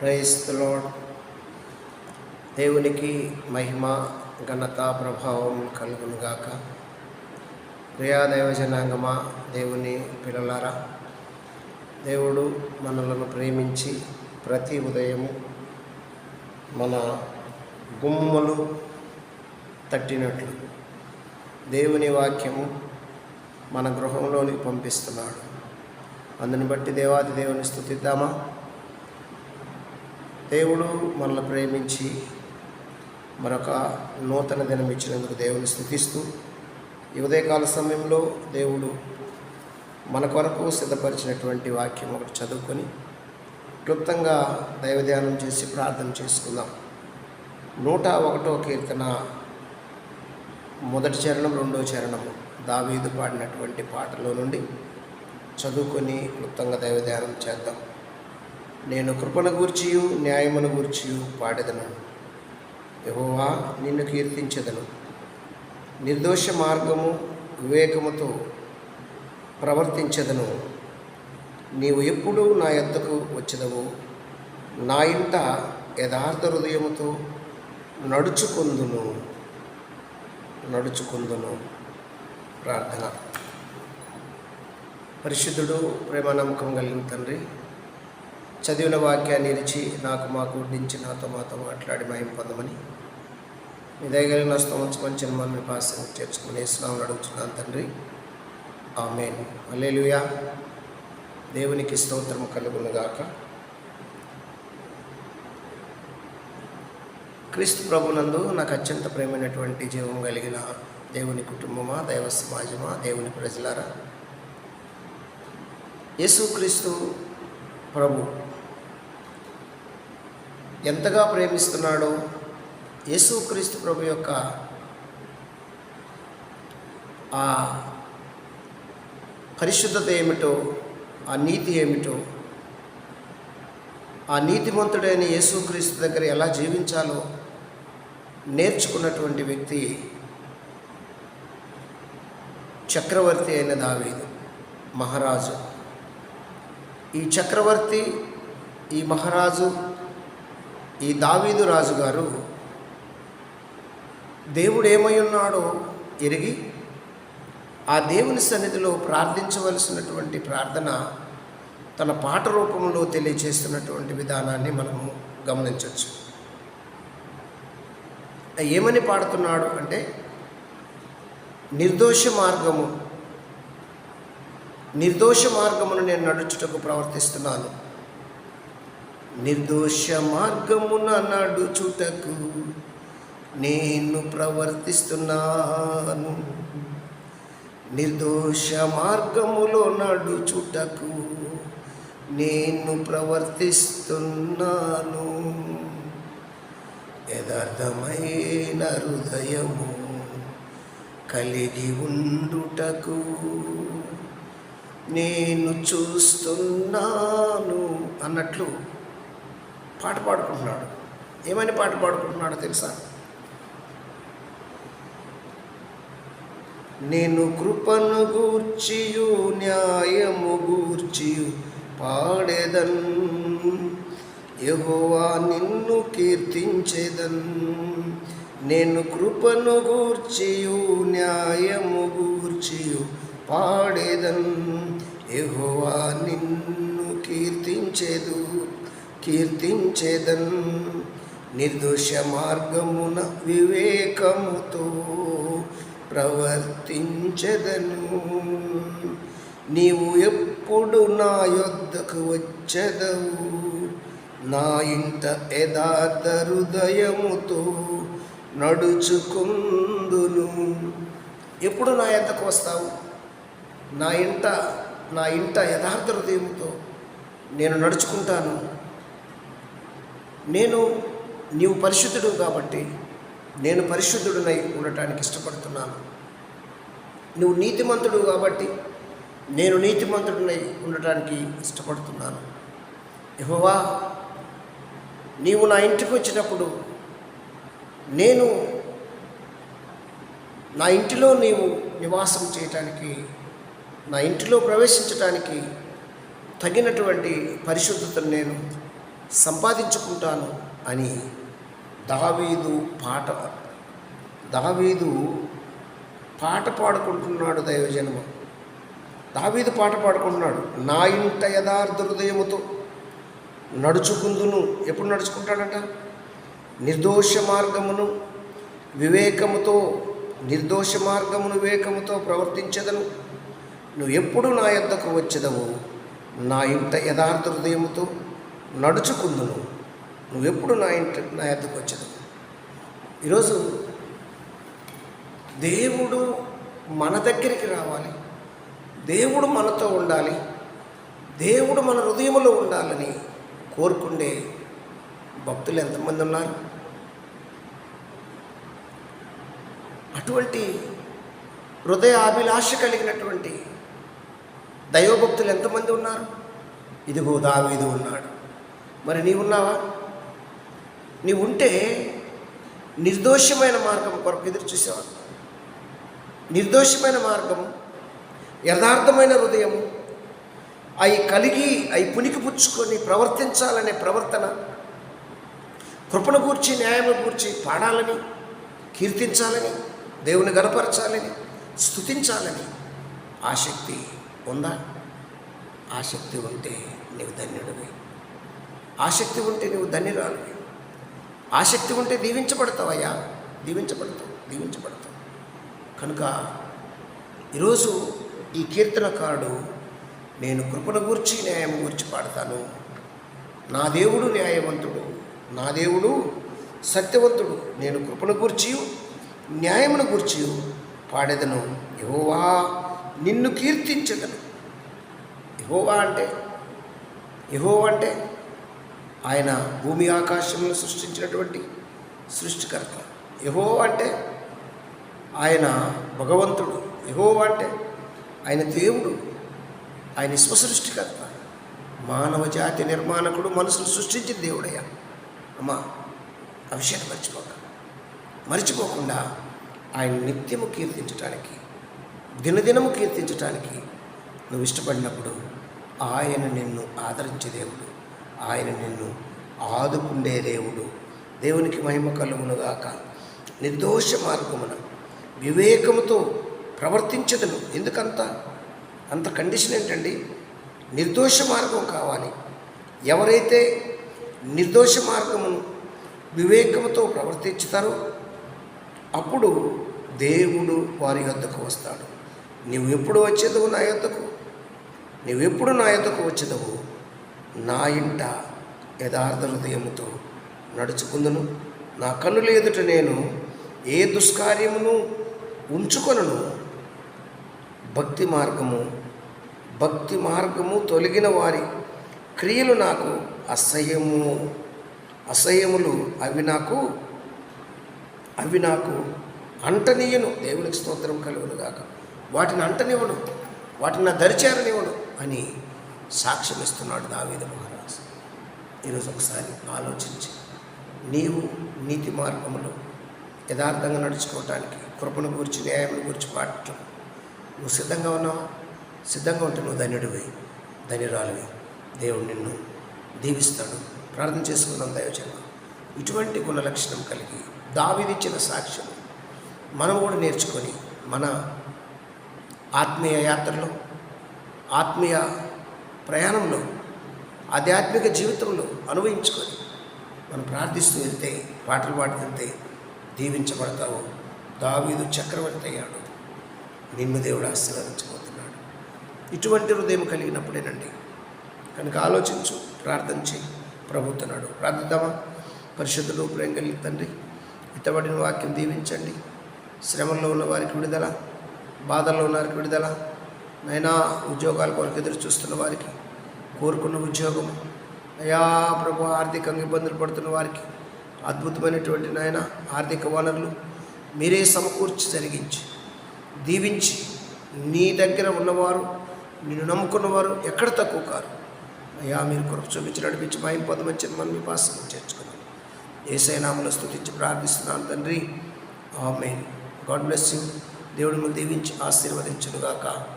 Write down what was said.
Praise దేవునికి మహిమ ఘనత ప్రభావం కలుగునుగాక ప్రియాదైవ జనాంగమా దేవుని పిల్లలారా దేవుడు మనలను ప్రేమించి ప్రతి ఉదయము మన గుమ్మలు తట్టినట్లు దేవుని వాక్యము మన గృహంలోనికి పంపిస్తున్నాడు. అందుని బట్టి దేవాది దేవుని స్థుతిద్దామా? దేవుడు మనల్ని ప్రేమించి మరొక నూతన దినం ఇచ్చినందుకు దేవుని స్థుతిస్తూ ఈ ఉదయకాల సమయంలో దేవుడు మన కొరకు సిద్ధపరిచినటువంటి వాక్యం ఒకటి చదువుకొని క్లుప్తంగా దైవధ్యానం చేసి ప్రార్థన చేసుకుందాం. నూట ఒకటో కీర్తన మొదటి చరణం రెండో చరణము దావీదు పాడినటువంటి పాటలో నుండి చదువుకొని క్లుప్తంగా దైవధ్యానం చేద్దాం. నేను కృపను గూర్చియు న్యాయమును గూర్చియు పాడెదను. యహోవా నిన్ను కీర్తించెదను. నిర్దోష మార్గము వివేకముతో ప్రవర్తించెదను. నీవు ఎప్పుడు నా ఎద్దకు వచ్చదవు. నా ఇంట యథార్థ హృదయముతో నడుచుకుందును. నడుచుకుందును. ప్రార్థన. పరిశుద్ధుడు ప్రేమ నమ్మకం కలిగిన తండ్రి చదివిన వాక్యాన్ని ఇచ్చి నాకు మాకు వడ్డించి నాతో మాతో మాట్లాడి మయం పొందమని మీ దగ్గర దయగలిగిన స్తోమం చిన్నమని పాస చేర్చుకుని ఇస్లాం అడుగుతున్నాను తండ్రి. ఆమెన్. అల్లెలుయా దేవునికి స్తోత్రం కలుగునుగాక. క్రీస్తు ప్రభునందు నాకు అత్యంత ప్రేమైనటువంటి జీవం కలిగిన దేవుని కుటుంబమా దైవ సమాజమా దేవుని ప్రజలారా? యేసుక్రీస్తు ప్రభు ఎంతగా ప్రేమిస్తున్నాడో యేసుక్రీస్తు ప్రభు యొక్క ఆ పరిశుద్ధత ఏమిటో ఆ నీతి ఏమిటో ఆ నీతిమంతుడైన యేసుక్రీస్తు దగ్గర ఎలా జీవించాలో నేర్చుకున్నటువంటి వ్యక్తి చక్రవర్తి అయిన దావేది మహారాజు. ఈ చక్రవర్తి ఈ మహారాజు ఈ దావీదు రాజు గారు దేవుడు ఏమై ఉన్నాడో ఎరిగి ఆ దేవుని సన్నిధిలో ప్రార్థించవలసినటువంటి ప్రార్థన తన పాట రూపంలో తెలియచేస్తున్నటువంటి విధానాన్ని మనము గమనించవచ్చు. ఏమని పాడుతున్నాడు అంటే నిర్దోష మార్గము నిర్దోష మార్గమును నేను నడుచుటకు ప్రవర్తిస్తున్నాను. నిర్దోష మార్గమున నడుచుటకు నేను ప్రవర్తిస్తున్నాను. నిర్దోష మార్గములో నడుచుటకు నేను ప్రవర్తిస్తున్నాను. యథార్థమైన హృదయము కలిగి ఉండుటకు నేను చూస్తున్నాను అన్నట్లు పాట పాడుకుంటున్నాడు. ఏమని పాట పాడుకుంటున్నాడో తెలుసా? నేను కృపను గూర్చియు న్యాయము గూర్చియు పాడేదన్. యహోవా నిన్ను కీర్తించేదన్. నేను కృపను గూర్చియు న్యాయము గూర్చియు పాడేదన్. యహోవా నిన్ను కీర్తించేదు. కీర్తించేదన్ నిర్దోష మార్గమున వివేకముతో ప్రవర్తించదను. నీవు ఎప్పుడు నా యొద్దకు వచ్చదవు? నా ఇంట యథార్థ హృదయముతో నడుచుకుందును. ఎప్పుడు నా ఎంతకు వస్తావు? నా ఇంట నా ఇంట యథార్థ హృదయంతో నేను నడుచుకుంటాను. నేను నీవు పరిశుద్ధుడు కాబట్టి నేను పరిశుద్ధుడినై ఉండటానికి ఇష్టపడుతున్నాను. నువ్వు నీతిమంతుడు కాబట్టి నేను నీతిమంతుడినై ఉండటానికి ఇష్టపడుతున్నాను. యహోవా నీవు నా ఇంటికి వచ్చినప్పుడు నేను నా ఇంటిలో నీవు నివాసం చేయటానికి నా ఇంటిలో ప్రవేశించటానికి తగినటువంటి పరిశుద్ధతను నేను సంపాదించుకుంటాను అని దావీదు పాట దావీదు పాట పాడుకుంటున్నాడు దైవజనము. దావీదు పాట పాడుకుంటున్నాడు. నా ఇంట యథార్థ హృదయముతో నడుచుకుందును. ఎప్పుడు నడుచుకుంటాడట? నిర్దోష మార్గమును వివేకముతో నిర్దోష మార్గమును వివేకముతో ప్రవర్తించదను. నువ్వు ఎప్పుడు నా యొద్దకు వచ్చేదవు? నా ఇంట యథార్థ హృదయముతో నడుచుకుందును. నువ్వెప్పుడు నా ఇంటి నా ఎద్దకు వచ్చదు ఈరోజు దేవుడు మన దగ్గరికి రావాలి. దేవుడు మనతో ఉండాలి. దేవుడు మన హృదయంలో ఉండాలని కోరుకుండే భక్తులు ఎంతమంది ఉన్నారు? అటువంటి హృదయ అభిలాష కలిగినటువంటి దైవభక్తులు ఎంతమంది ఉన్నారు? ఇదిగో దావీదు ఉన్నాడు. మరి నీవు ఉన్నావా నీవు ఉంటే నిర్దోషమైన మార్గం కొరకు ఎదురు చూసేవా? నిర్దోషమైన మార్గం యథార్థమైన హృదయం అవి కలిగి అవి పునికి పుచ్చుకొని ప్రవర్తించాలనే ప్రవర్తన కృపను గూర్చి న్యాయము గూర్చి పాడాలని కీర్తించాలని దేవుని గనపరచాలని స్థుతించాలని ఆసక్తి ఉందా? ఆసక్తి ఉంటే నీవు ధన్యుడివి. ఆసక్తి ఉంటే నువ్వు ధన్యురాలు. ఆసక్తి ఉంటే దీవించబడతావయ్యా. దీవించబడతావు దీవించబడతావు. కనుక ఈరోజు ఈ కీర్తనకారుడు నేను కృపను గూర్చి న్యాయం గూర్చి పాడతాను. నా దేవుడు న్యాయవంతుడు నా దేవుడు సత్యవంతుడు. నేను కృపను గూర్చి న్యాయమును గూర్చి పాడేదను. యహోవా నిన్ను కీర్తించదను. యహోవా అంటే యహోవా అంటే ఆయన భూమి ఆకాశములను సృష్టించినటువంటి సృష్టికర్త. యహో అంటే ఆయన భగవంతుడు. యహో అంటే ఆయన దేవుడు. ఆయన విశ్వసృష్టికర్త. మానవ జాతి నిర్మాణకుడు మనసును సృష్టించిన దేవుడయ్యా. అమ్మా ఆ విషయాన్ని మర్చిపోక. మర్చిపోకుండా ఆయన నిత్యము కీర్తించటానికి దినదినము కీర్తించటానికి నువ్వు ఇష్టపడినప్పుడు ఆయన నిన్ను ఆదరించే దేవుడు. ఆయన నిన్ను ఆదుకుండే దేవుడు. దేవునికి మహిమ కలుగునుగాక నిర్దోష మార్గమున వివేకముతో ప్రవర్తించదును. ఎందుకంత? అంత కండిషన్ ఏంటండి? నిర్దోష మార్గం కావాలి. ఎవరైతే నిర్దోష మార్గమును వివేకముతో ప్రవర్తించుతారో అప్పుడు దేవుడు వారి యొద్దకు వస్తాడు. నువ్వు ఎప్పుడు వచ్చేదవు నా యొద్దకు? నువ్వెప్పుడు నా యొద్దకు వచ్చేదవు? నా ఇంట యథార్థ హృదయముతో నడుచుకుందును. నా కన్నుల ఎదుట నేను ఏ దుష్కార్యమును ఉంచుకొనను? భక్తి మార్గము భక్తి మార్గము తొలగిన వారి క్రియలు నాకు అసహ్యము. అసహ్యములు అవి నాకు అవి నాకు అంటనీయను. దేవునికి స్తోత్రం కలుగును గాక వాటిని అంటనివ్వడు వాటిని నా దరిచేరనివ్వడు అని సాక్ష్యం ఇస్తున్నాడు దావీదు మహారాజు. ఈరోజు ఒకసారి ఆలోచించి నీవు నీతి మార్గములో యథార్థంగా నడుచుకోవటానికి కృపను గురించి న్యాయం గురించి పాడటం నువ్వు సిద్ధంగా ఉన్నావా? సిద్ధంగా ఉంటే నువ్వు ధన్యుడివి ధన్యురాలివి. దేవుడు నిన్ను దీవిస్తాడు. ప్రార్థన చేసుకున్నాం దయచన ఇటువంటి గుణ లక్షణం కలిగి దావిదిచ్చిన సాక్ష్యం మనం కూడా నేర్చుకొని మన ఆత్మీయ యాత్రలో ఆత్మీయ ప్రయాణంలో ఆధ్యాత్మిక జీవితంలో అనుభవించుకొని మనం ప్రార్థిస్తూ వెళ్తే పాటలు పాడుతుంటే దీవించబడతావు. దావీదు చక్రవర్తి అయ్యాడు. నిన్ను దేవుడు ఆశీర్వదించబోతున్నాడు. ఇటువంటి హృదయం కలిగినప్పుడేనండి. కనుక ఆలోచించు ప్రార్థన చేయి. ప్రభుతున్నాడు ప్రార్థిద్దామా? పరిశుద్ధులు ప్రేమ కలిగి తండ్రి ఇతబడిన వాక్యం దీవించండి. శ్రమంలో ఉన్న వారికి విడుదల బాధల్లో ఉన్న వారికి విడుదల నైనా ఉద్యోగాల కొరకు ఎదురు చూస్తున్న వారికి కోరుకున్న ఉద్యోగం అయా ప్రభు ఆర్థికంగా ఇబ్బందులు పడుతున్న వారికి అద్భుతమైనటువంటి నాయన ఆర్థిక వనరులు మీరే సమకూర్చి జరిగించి దీవించి నీ దగ్గర ఉన్నవారు నిన్ను నమ్ముకున్నవారు ఎక్కడ తక్కువ కారు. అయ్యా మీరు కొరకు చూపించి నడిపించి మా పొందమని మనం మీ పాసం చేర్చుకున్నాను ఏసైనామను స్థుతించి ప్రార్థిస్తున్నాను తండ్రి. ఆమె గాడ్ బ్లెస్ యూ. దేవుడు దీవించి ఆశీర్వదించునుగాక.